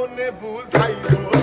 মনে বুঝাইলো